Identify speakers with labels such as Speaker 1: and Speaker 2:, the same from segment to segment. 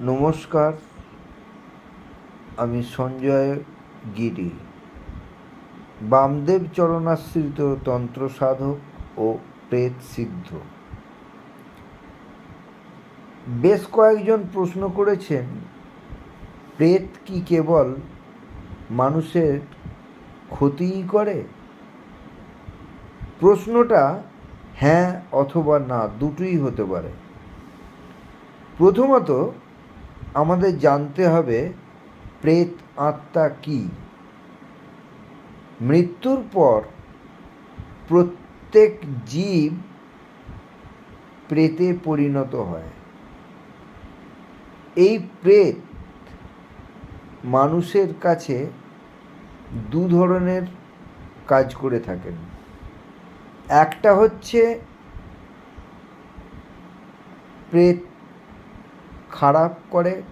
Speaker 1: নমস্কার, আমি সঞ্জয় গিরি। বামদেব চরণাশ্রিত তন্ত্র সাধক ও প্রেত সিদ্ধ। বেশ কয়েকজন প্রশ্ন করেছেন, প্রেত কি কেবল মানুষের ক্ষতিই করে? প্রশ্নটা হ্যাঁ অথবা না দুটোই হতে পারে। প্রথমত আমাদের জানতে হবে, প্রেত আত্মা কি? মৃত্যুর পর প্রত্যেক জীব প্রেতে পরিণত হয়। এই প্রেত মানুষের কাছে দু ধরনের কাজ করে থাকেন। একটা হচ্ছে প্রেত খারাপ করে।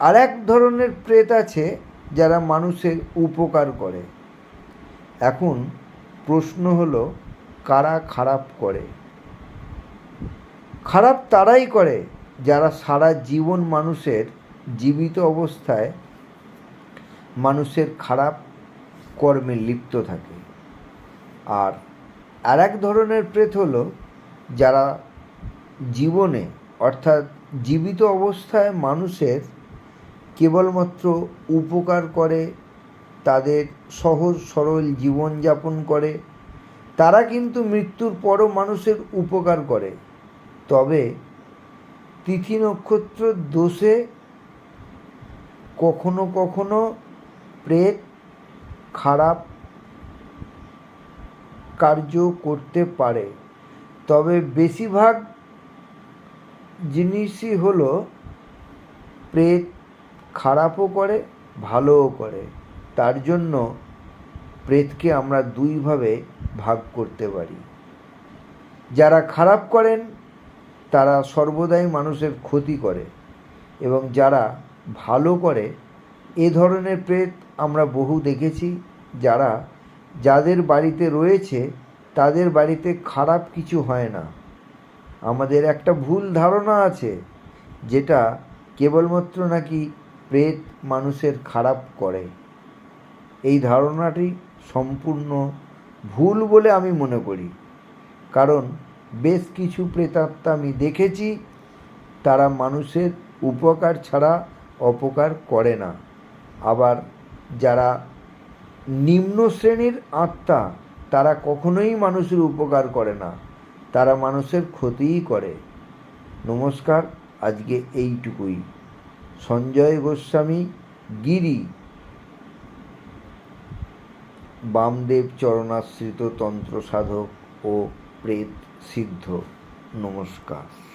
Speaker 1: আর এক ধরনের প্রেত আছে যারা মানুষের উপকার করে। এখন প্রশ্ন হলো, কারা খারাপ করে? খারাপ তারাই করে যারা সারা জীবন মানুষের জীবিত অবস্থায় মানুষের খারাপ কর্মে লিপ্ত থাকে। আর আর এক ধরনের প্রেত হলো যারা জীবনে, অর্থাৎ জীবিত অবস্থায় মানুষের কেবলমাত্র উপকার করে, তাদের সহজ সরল জীবনযাপন করে, তারা কিন্তু মৃত্যুর পরও মানুষের উপকার করে। তবে তিথি নক্ষত্র দোষে কখনো কখনো প্রেত খারাপ কার্য করতে পারে। তবে বেশিরভাগ জিনিসই হলো প্রেত খারাপও করে, ভালোও করে। তার জন্য প্রেতকে আমরা দুইভাবে ভাগ করতে পারি। যারা খারাপ করেন, তারা সর্বদাই মানুষের ক্ষতি করে এবং যারা ভালো করে, এ ধরনের প্রেত আমরা বহু দেখেছি যারা, যাদের বাড়িতে রয়েছে, তাদের বাড়িতে খারাপ কিছু হয় না। আমাদের একটা ভুল ধারণা আছে, যেটা কেবলমাত্র নাকি প্রেত মানুষের খারাপ করে। এই ধারণাটি সম্পূর্ণ ভুল বলে আমি মনে করি। কারণ বেশ কিছু প্রেতাত্মা আমি দেখেছি, তারা মানুষের উপকার ছাড়া অপকার করে না। আবার যারা নিম্ন শ্রেণির আত্মা, তারা কখনোই মানুষের উপকার করে না। তারা মানুষের ক্ষতিই করে। নমস্কার, আজকে এইটুকুই। সঞ্জয় গোস্বামী, গিরি। বামদেব চরণাশ্রিত তন্ত্র সাধক ও প্রেত সিদ্ধ। নমস্কার।